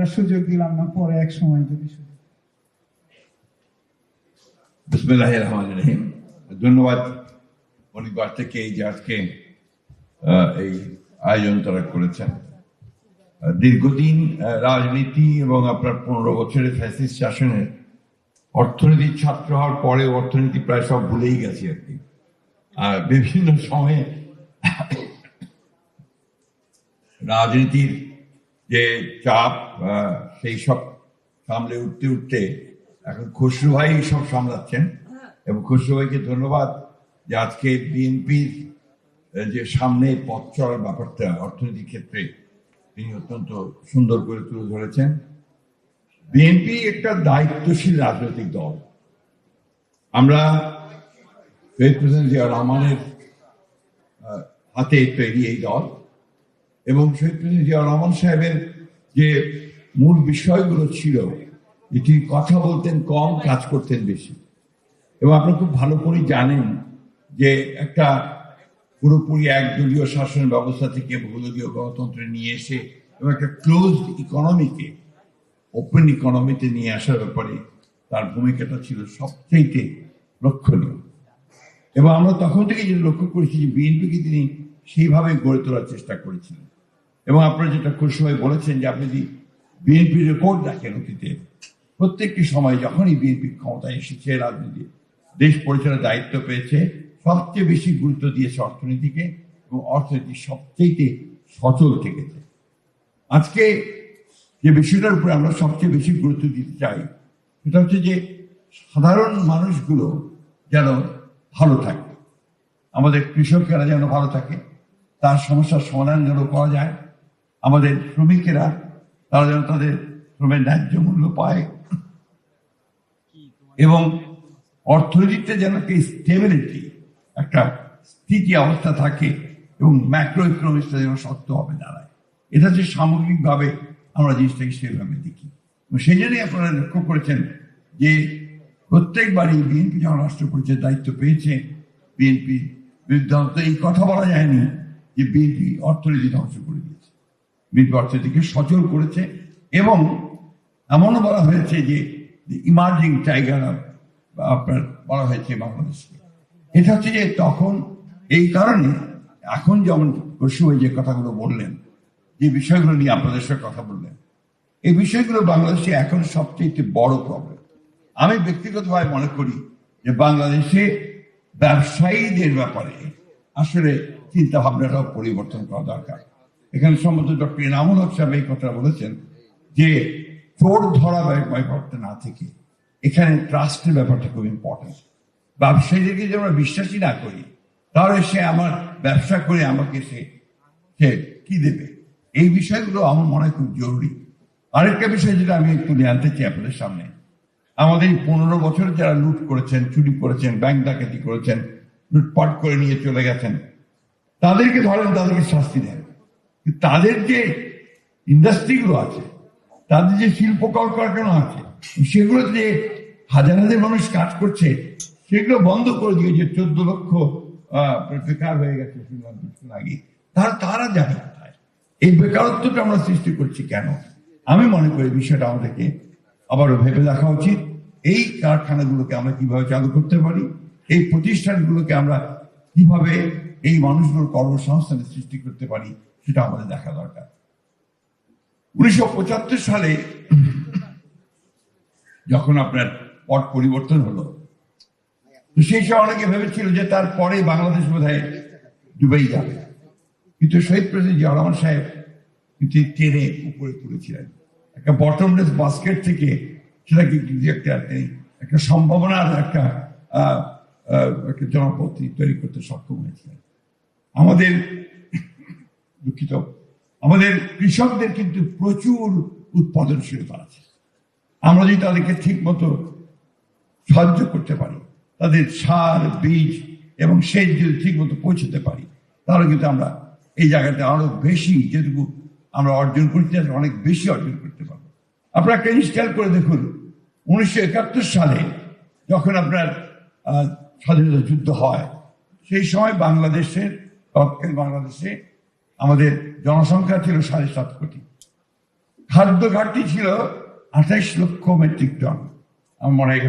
আমরা সুযোগ দিলাম না, পরে এক সময় যদি ধন্যবাদ পরিবার থেকে এই যে আজকে এই আয়োজন তারা করেছেন। দীর্ঘদিন রাজনীতি এবং আপনার পনেরো বছরের ফ্যাসিস্ট শাসনের অর্থনীতির ছাত্র হওয়ার পরে অর্থনীতি প্রায় সব ভুলেই গেছি আর কি। আর বিভিন্ন সময়ে রাজনীতির যে চাপ সেই সব সামলে উঠতে উঠতে এখন খসরু ভাই সব সামলাচ্ছেন। এবং খসরু ভাইকে ধন্যবাদ যে আজকে বিএনপির যে সামনে পথ চলার ব্যাপারটা অর্থনীতির ক্ষেত্রে তিনি অত্যন্ত সুন্দর করে তুলে ধরেছেন। বিএনপি একটা দায়িত্বশীল রাজনৈতিক দল। আমরা প্রেসিডেন্ট জিয়া রহমানের হাতে তৈরি এই দল। এবং শহীদ প্রেসিডেন্ট রহমান সাহেবের যে মূল বিষয়গুলো ছিল যে তিনি কথা বলতেন কম, কাজ করতেন বেশি। এবং আপনি খুব ভালো করে জানেন যে একটা পুরোপুরি একদলীয় শাসন ব্যবস্থা থেকে বহুদলীয় গণতন্ত্রে নিয়ে এসে এবং একটা ক্লোজ ইকোনমিকে ওপেন ইকোনমিতে নিয়ে আসার ব্যাপারে তার ভূমিকাটা ছিল সবচেয়ে লক্ষণীয়। এবং আমরা তখন থেকে যেটা লক্ষ্য করেছি যে বিএনপিকে তিনি সেইভাবে গড়ে তোলার চেষ্টা করেছিলেন। এবং আপনারা যেটা খুব সময় বলেছেন যে আপনি যদি বিএনপি রেকর্ড দেখেন অতীতে, প্রত্যেকটি সময় যখনই বিএনপি ক্ষমতায় এসেছে, রাজনীতি, দেশ পরিচালনার দায়িত্ব পেয়েছে, সবচেয়ে বেশি গুরুত্ব দিয়েছে অর্থনীতিকে এবং অর্থনীতি সবচেয়ে সচল থেকেছে। আজকে যে বিষয়টার উপরে আমরা সবচেয়ে বেশি গুরুত্ব দিতে চাই, সেটা হচ্ছে যে সাধারণ মানুষগুলো যেন ভালো থাকে। আমাদের কৃষকেরা যেন ভালো থাকে, তার সমস্যার সমাধান যেন করা যায় আমাদের শ্রমিকেরা, তারা যেন তাদের শ্রমের ন্যায্য মূল্য পায়। এবং অর্থনীতিতে যেন একটা স্টেবিলিটি একটা স্থিতি অবস্থা থাকে এবং ম্যাক্রো ইকোনমিক্সটা যেন শক্ত হবে দাঁড়ায়। এটা হচ্ছে সামগ্রিকভাবে আমরা জিনিসটাকে সেভাবে দেখি। সেই জন্যই আপনারা লক্ষ্য করেছেন যে প্রত্যেকবারই বিএনপি যখন রাষ্ট্র পরিচয়ের দায়িত্ব পেয়েছে বিএনপি বিরুদ্ধে এই কথা বলা যায়নি যে বিএনপি অর্থনীতি ধ্বংস করে দিয়েছে। অর্থনীতিকে সচল করেছে এবং এমনও বলা হয়েছে যে ইমার্জিং টাইগার আপনার বলা হয়েছে বাংলাদেশকে এটা হচ্ছে যে তখন এই কারণে এখন যেমন পশু যে কথাগুলো বললেন, যে বিষয়গুলো নিয়ে আপনাদের সঙ্গে কথা বললেন, এই বিষয়গুলো বাংলাদেশে এখন সবচেয়ে বড় প্রবলেম আমি ব্যক্তিগতভাবে মনে করি যে বাংলাদেশে ব্যবসায়ীদের ব্যাপারে আসলে চিন্তা ভাবনাটাও পরিবর্তন করা দরকার। এখানে সম্ভবত ডক্টর ইনামুল হক সাহেব এই কথা বলেছেন যে চোর ধরা ব্যাপারটা না থেকে এখানে ট্রাস্টের ব্যাপারটা খুব ইম্পর্টেন্ট ব্যবসায়ীদেরকে যদি আমরা বিশ্বাসী না করি, তাহলে সে আমার ব্যবসা করে আমাকে সে সে কি দেবে? এই বিষয়গুলো আমার মনে হয় খুব জরুরি। আরেকটা বিষয় যেটা আমি একটু জানতে চাই আপনাদের সামনে। আমাদের পনেরো বছরে যারা লুট করেছেন, চুরি করেছেন, ব্যাংক ডাকাতি করেছেন, লুটপাট করে নিয়ে চলে গেছেন, তাদেরকে ধরেন তাদেরকে শাস্তি দেন। তাদের যে ইন্ডাস্ট্রিগুলো আছে, তাদের যে শিল্প কলকারখানা আছে সেগুলো যে হাজার হাজার মানুষ কাজ করছে, সেগুলো বন্ধ করে দিয়েছে। চোদ্দ লক্ষ বেকার হয়ে গেছে তারা তারা জানে কোথায়। এই বেকারত্বটা আমরা সৃষ্টি করছি কেন? আমি মনে করি বিষয়টা আমাদেরকে আবারও ভেবে দেখা উচিত। এই কারখানাগুলোকে আমরা কীভাবে চালু করতে পারি? এই প্রতিষ্ঠানগুলোকে আমরা কীভাবে এই মানুষগুলোর কর্মসংস্থানের সৃষ্টি করতে পারি? সেটা আমাদের দেখা দরকার। উনিশশো পঁচাত্তর সালে যখন আপনার পট পরিবর্তন হলো, তো সেই সময় অনেকে ভেবেছিল যে তারপরে বাংলাদেশ বোধ হয় ডুবেই যাবে। কিন্তু শহীদ প্রেসিডেন্ট জিয়া রহমান সাহেব কিন্তু টেনে উপরে তুলেছিলেন। একটা বটমলেস বাস্কেট থেকে সেটাকে কিন্তু একটা এই একটা সম্ভাবনার একটা একটা জনপদ তৈরি করতে সক্ষম হয়েছিলেন। আমাদের দুঃখিত। আমাদের কৃষকদের কিন্তু প্রচুর উৎপাদনশীলতা আছে আমরা যদি তাদেরকে ঠিক মতো সাহায্য করতে পারি, তাদের সার, বীজ এবং সেচ যদি ঠিক মতো পৌঁছতে পারি, তাহলে কিন্তু আমরা এই জায়গাতে আরও বেশি যেটুকু আমরা অর্জন করতে চাই অনেক বেশি অর্জন করতে পারব। আপনারা একটা জিনিস খেয়াল করে দেখুন, উনিশশো একাত্তর সালে যখন আপনার স্বাধীনতা যুদ্ধ হয়, সেই সময় বাংলাদেশের বাংলাদেশে আমাদের জনসংখ্যা ছিল সাড়ে সাত কোটি। খাদ্য ঘাটতি ছিল আঠাইশ লক্ষ মেট্রিক টন। আমার মনে হয়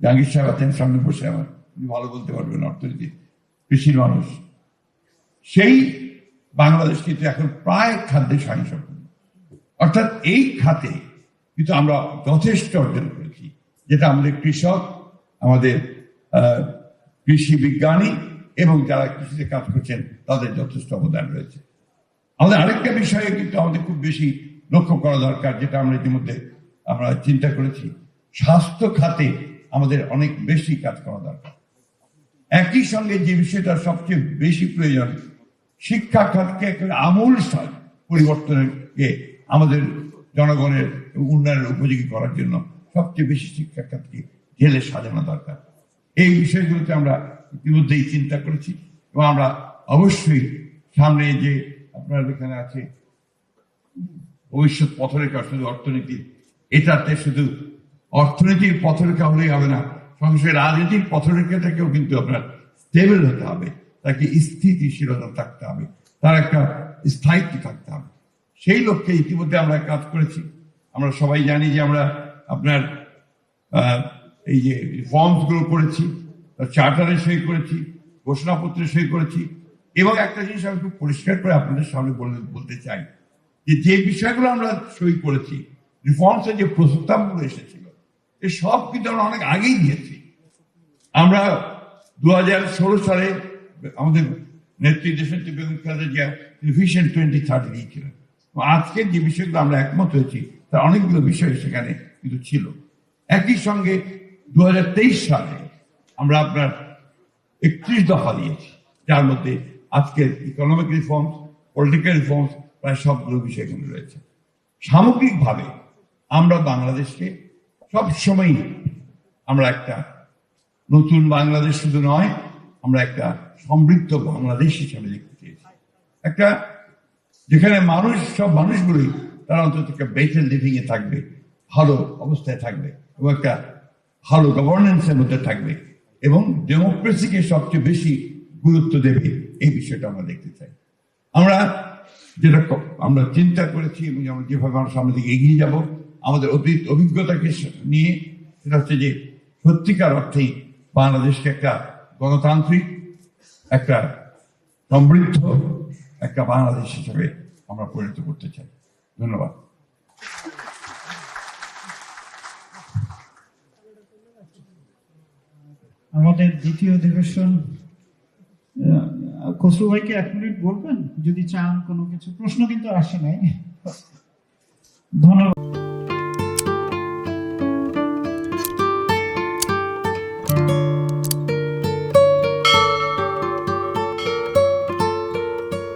জাহাঙ্গীর সাহেব আছেন, সামনে বসে আমার ভালো বলতে পারবেন অর্থনীতি কৃষির মানুষ। সেই বাংলাদেশ কিন্তু এখন প্রায় খাদ্যে স্বয়ংসম্পূর্ণ অর্থাৎ এই খাতে কিন্তু আমরা যথেষ্ট অর্জন করেছি। যেটা আমাদের কৃষক, আমাদের কৃষি বিজ্ঞানী এবং যারা কৃষিতে কাজ করছেন, তাদের যথেষ্ট অবদান রয়েছে। আমাদের আরেকটা বিষয়ে কিন্তু আমাদের খুব বেশি লক্ষ্য করা দরকার, যেটা আমরা ইতিমধ্যে আমরা চিন্তা করেছি। স্বাস্থ্য খাতে আমাদের অনেক বেশি কাজ করা দরকার। একই সঙ্গে যে বিষয়টা সবচেয়ে বেশি প্রয়োজন, শিক্ষা খাতকে একটা আমূল পরিবর্তনকে আমাদের জনগণের উন্নয়নের উপযোগী করার জন্য সবচেয়ে বেশি শিক্ষা খাতকে ঢেলে সাজানো দরকার। এই বিষয়গুলোতে আমরা ইতিমধ্যেই চিন্তা করেছি এবং আমরা অবশ্যই সামনে যে আপনার এখানে আছে। ভবিষ্যৎ পথরেখা শুধু অর্থনীতি। এটাতে শুধু অর্থনীতির পথরেখা হলেই হবে না সঙ্গে রাজনীতির পথরেখাটাকেও কিন্তু আপনার স্টেবল হতে হবে। তাকে স্থিতিশীলতা থাকতে হবে। তার একটা স্থায়িত্ব থাকতে হবে। সেই লক্ষ্যে ইতিমধ্যে আমরা কাজ করেছি। আমরা সবাই জানি যে আমরা আপনার এই যে ফর্মসগুলো করেছি চার্টারে সই করেছি ঘোষণাপত্রে সই করেছি এবং একটা জিনিস আমি খুব পরিষ্কার করে আপনাদের সামনে বলে বলতে চাই যে যে বিষয়গুলো আমরা সই করেছি রিফর্মসের যে প্রস্তাবগুলো এসেছিল, এ সব কিন্তু আমরা অনেক আগেই দিয়েছি। আমরা দু হাজার ষোলো সালে আমাদের নেত্রী দেশের Begum Khaleda Zia vision twenty thirty দিয়েছিলেন। আজকের যে বিষয়গুলো আমরা একমত হয়েছি, তার অনেকগুলো বিষয় সেখানে কিন্তু ছিল। একই সঙ্গে দু হাজার তেইশ সালে আমরা আপনার একত্রিশ দফা দিয়েছি, যার মধ্যে আজকের ইকোনমিক রিফর্মস পলিটিক্যাল রিফর্মস প্রায় সবগুলো বিষয় কিন্তু রয়েছে। সামগ্রিকভাবে আমরা বাংলাদেশকে সবসময় আমরা একটা নতুন বাংলাদেশ শুধু নয়, আমরা একটা সমৃদ্ধ বাংলাদেশ হিসাবে দেখতে চেয়েছি। একটা যেখানে মানুষ, সব মানুষগুলোই তারা অন্তত একটা বেটার লিভিং এ থাকবে, ভালো অবস্থায় থাকবে এবং একটা ভালো গভর্নেন্সের মধ্যে থাকবে এবং ডেমোক্রেসিকে সবচেয়ে বেশি গুরুত্ব দেবে এই বিষয়টা আমরা দেখতে চাই। আমরা যেটা আমরা চিন্তা করেছি এবং আমরা যেভাবে আমরা সামনের দিকে এগিয়ে যাব, আমাদের অভিজ্ঞতাকে নিয়ে সেটা হচ্ছে যে সত্যিকার অর্থেই বাংলাদেশকে একটা গণতান্ত্রিক, একটা সমৃদ্ধ, একটা বাংলাদেশ হিসেবে আমরা পরিণত করতে চাই। ধন্যবাদ। আমাদের দ্বিতীয় অধিবেশন খসরু ভাইকে এক মিনিট বলবেন? যদি চান কোনো কিছু। প্রশ্ন কিন্তু আসে নাই। ধন্যবাদ।